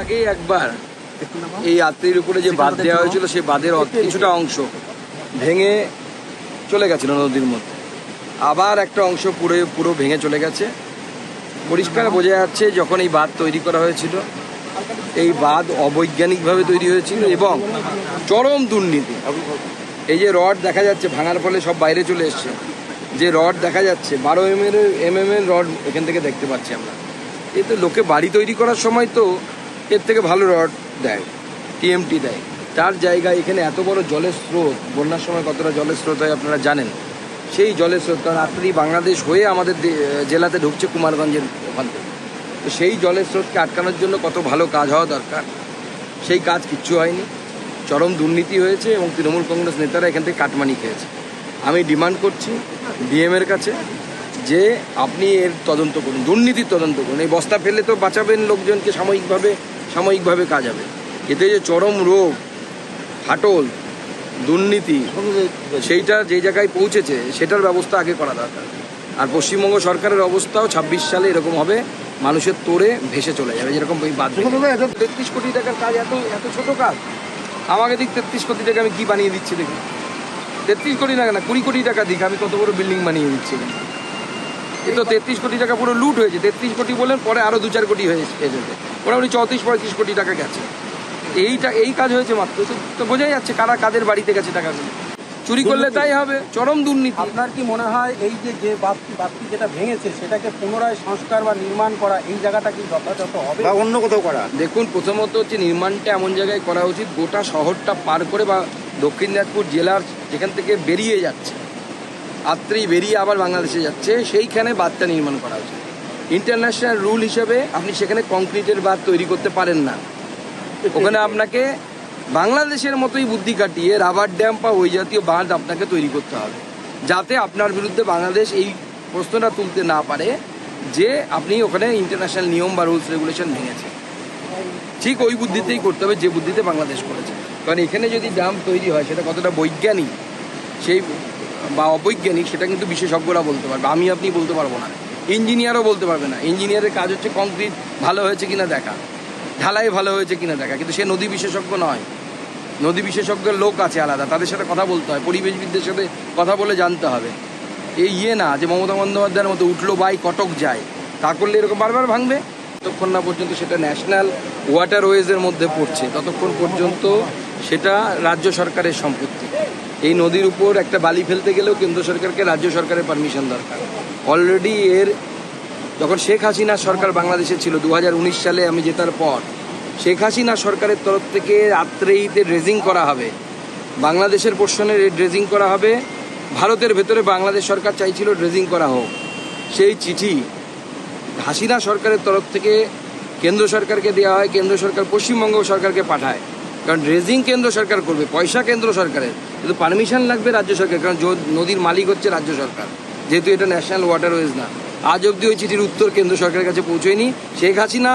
আগেই একবার এই যাত্রীর উপরে যে বাঁধ দেওয়া হয়েছিল সেই বাঁধের কিছুটা অংশ ভেঙে চলে গেছিল নদীর মধ্যে। আবার একটা অংশ পুরো পুরো ভেঙে চলে গেছে। পরিষ্কার বোঝা যাচ্ছে যখন এই বাঁধ তৈরি করা হয়েছিল এই বাঁধ অবৈজ্ঞানিকভাবে তৈরি হয়েছিল এবং চরম দুর্নীতি। এই যে রড দেখা যাচ্ছে ভাঙার ফলে সব বাইরে চলে এসছে। যে রড দেখা যাচ্ছে বারো এম এর এম এম এর রড এখান থেকে দেখতে পাচ্ছি আমরা। এ তো লোকে বাড়ি তৈরি করার সময় তো এর থেকে ভালো রড দেয় টিএমটি দেয়। তার জায়গায় এখানে এত বড় জলের স্রোত, বন্যার সময় কতটা জলের স্রোত হয় আপনারা জানেন। সেই জলের স্রোত, কারণ আপনি বাংলাদেশ হয়ে আমাদের জেলাতে ঢুকছে কুমারগঞ্জের ওখান থেকে। তো সেই জলের স্রোতকে আটকানোর জন্য কত ভালো কাজ হওয়া দরকার। সেই কাজ কিচ্ছু হয়নি। চরম দুর্নীতি হয়েছে এবং তৃণমূল কংগ্রেস নেতারা এখান থেকে কাটমানি খেয়েছে। আমি ডিমান্ড করছি ডিএম এর কাছে যে আপনি এর তদন্ত করুন দুর্নীতির তদন্ত করুন। এই বস্তা ফেলে তো বাঁচাবেন লোকজনকে সাময়িকভাবে সাময়িকভাবে কাজ হবে। এতে যে চরম রোগ ফাটল দুর্নীতি সেইটা যে জায়গায় পৌঁছেছে সেটার ব্যবস্থা আগে করা দরকার। আর পশ্চিমবঙ্গ সরকারের অবস্থাও ছাব্বিশ সালে এরকম হবে মানুষের তোরে ভেসে চলে যাবে যেরকম ওই বাদ তেত্রিশ কোটি টাকার কাজ এত এত ছোট কাজ। আমাকে দিক তেত্রিশ কোটি টাকা আমি কি বানিয়ে দিচ্ছি দেখুন। তেত্রিশ কোটি টাকা না কুড়ি কোটি টাকা দিক আমি কত বড় বিল্ডিং বানিয়ে দিচ্ছি। এ তো তেত্রিশ কোটি টাকা পুরো লুট হয়েছে। তেত্রিশ কোটি বলেন পরে আরও দু চার কোটি হয়েছে এসেছে। মোটামুটি চৌত্রিশ পঁয়ত্রিশ কোটি টাকা গেছে। এইটা এই কাজ হয়েছে মাত্র। তো- বোঝাই যাচ্ছে কারা কাদের বাড়িতে গেছে টাকাগুলো। চুরি করলে তাই হবে চরম দুর্নীতি। আপনার কি মনে হয় এই যে যে বাঁধ- বাঁধটি যেটা ভেঙেছে সেটাকে পুনরায় সংস্কার বা নির্মাণ করা এই জায়গাটা কি যথাযথ হবে? বা অন্য কোথাও করা? দেখুন প্রথমত হচ্ছে নির্মাণটা এমন জায়গায় করা উচিত গোটা শহরটা পার করে বা দক্ষিণ দিনাজপুর জেলার যেখান থেকে বেরিয়ে যাচ্ছে। আত্রেই বেরিয়ে আবার বাংলাদেশে যাচ্ছে, সেইখানে বাঁধটা নির্মাণ করা উচিত ইন্টারন্যাশনাল রুল হিসেবে আপনি সেখানে কংক্রিটের বাঁধ তৈরি করতে পারেন না। ওখানে আপনাকে বাংলাদেশের মতোই বুদ্ধি কাটিয়ে রাবার ড্যাম বা ওই জাতীয় বাঁধ আপনাকে তৈরি করতে হবে। যাতে আপনার বিরুদ্ধে বাংলাদেশ এই প্রশ্নটা তুলতে না পারে যে আপনি ওখানে ইন্টারন্যাশনাল নিয়ম বা রুলস রেগুলেশন ভেঙেছে ঠিক ওই বুদ্ধিতেই করতে হবে যে বুদ্ধিতে বাংলাদেশ করেছে। কারণ এখানে যদি ড্যাম তৈরি হয়, সেটা কতটা বৈজ্ঞানিক, সেই বা অবৈজ্ঞানিক, সেটা কিন্তু বিশেষজ্ঞরা বলতে পারবে। আমি আপনি বলতে পারব না। ইঞ্জিনিয়ারও বলতে পারবে না। ইঞ্জিনিয়ারের কাজ হচ্ছে কংক্রিট ভালো হয়েছে কিনা দেখা। ঢালাই ভালো হয়েছে কিনা দেখা। কিন্তু সে নদী বিশেষজ্ঞ নয়। নদী বিশেষজ্ঞের লোক আছে আলাদা। তাদের সাথে কথা বলতে হয়। পরিবেশবিদদের সাথে কথা বলে জানতে হবে। এই ইয়ে না যে মমতা বন্দ্যোপাধ্যায়ের মতো উঠল বাই, কটক যায়। তা করলে এরকম বারবার ভাঙবে? ততক্ষণ না পর্যন্ত সেটা ন্যাশনাল ওয়াটারওয়েজের মধ্যে পড়ছে। ততক্ষণ পর্যন্ত সেটা রাজ্য সরকারের সম্পত্তি। এই নদীর উপর একটা বালি ফেলতে গেলেও কেন্দ্র সরকারকে রাজ্য সরকারের পারমিশন দরকার। অলরেডি এর যখন শেখ হাসিনা সরকার বাংলাদেশে ছিল দু হাজার উনিশ সালে আমি জেতার পর, শেখ হাসিনা সরকারের তরফ থেকে রাত্রেইতে ড্রেজিং করা হবে। বাংলাদেশের পোর্শনে ড্রেজিং করা হবে। ভারতের ভেতরে বাংলাদেশ সরকার চাইছিল ড্রেজিং করা হোক। সেই চিঠি হাসিনা সরকারের তরফ থেকে কেন্দ্র সরকারকে দেওয়া হয়, কেন্দ্র সরকার পশ্চিমবঙ্গ সরকারকে পাঠায়। কারণ ড্রেজিং কেন্দ্র সরকার করবে, পয়সা কেন্দ্র সরকারের। কিন্তু পারমিশন লাগবে রাজ্য সরকার কারণ নদীর মালিক হচ্ছে রাজ্য সরকার। যেহেতু এটা ন্যাশনাল ওয়াটারওয়েজ না। আজ অবধি ওই চিঠির উত্তর কেন্দ্র সরকারের কাছে পৌঁছয়নি। শেখ হাসিনা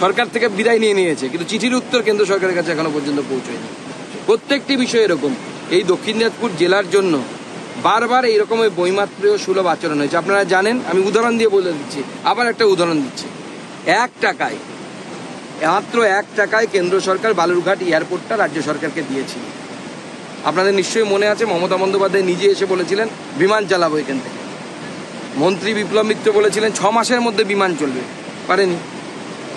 সরকার থেকে বিদায় নিয়ে নিয়েছে, কিন্তু চিঠির উত্তর কেন্দ্র সরকারের কাছে এখনও পর্যন্ত পৌঁছয়নি। প্রত্যেকটি বিষয় এরকম। এই দক্ষিণ দিনাজপুর জেলার জন্য বারবার এইরকম ওই বৈমাত্রীয় সুলভ আচরণ হয়েছে। আপনারা জানেন, আমি উদাহরণ দিয়ে বলে দিচ্ছি। আবার একটা উদাহরণ দিচ্ছি। এক টাকায় মাত্র এক টাকায় কেন্দ্র সরকার বালুরঘাট এয়ারপোর্টটা রাজ্য সরকারকে দিয়েছিল আপনাদের নিশ্চয়ই মনে আছে, মমতা বন্দ্যোপাধ্যায় নিজে এসে বলেছিলেন, বিমান চালাবো এখান থেকে। মন্ত্রী বিপ্লব মিত্র বলেছিলেন, ছ মাসের মধ্যে বিমান চলবে। পারেনি।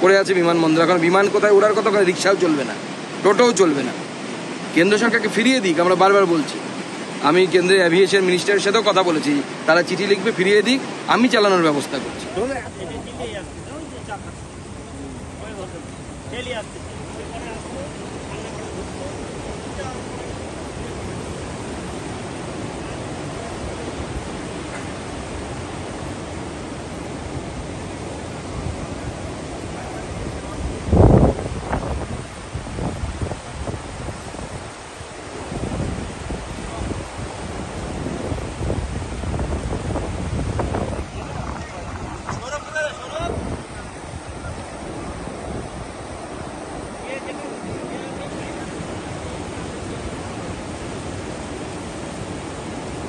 পড়ে আছে বিমানবন্দর এখন বিমান কোথায় ওড়ার কথা রিক্সাও চলবে না, টোটোও চলবে না। কেন্দ্র সরকারকে ফিরিয়ে দিক, আমরা বারবার বলছি। আমি কেন্দ্রের অ্যাভিয়েশন মিনিস্টারের সাথেও কথা বলেছি, তারা চিঠি লিখবে, ফিরিয়ে দিক, আমি চালানোর ব্যবস্থা করছি। ಎಲ್ಲಿ ಆಗ್ತಿದೆ.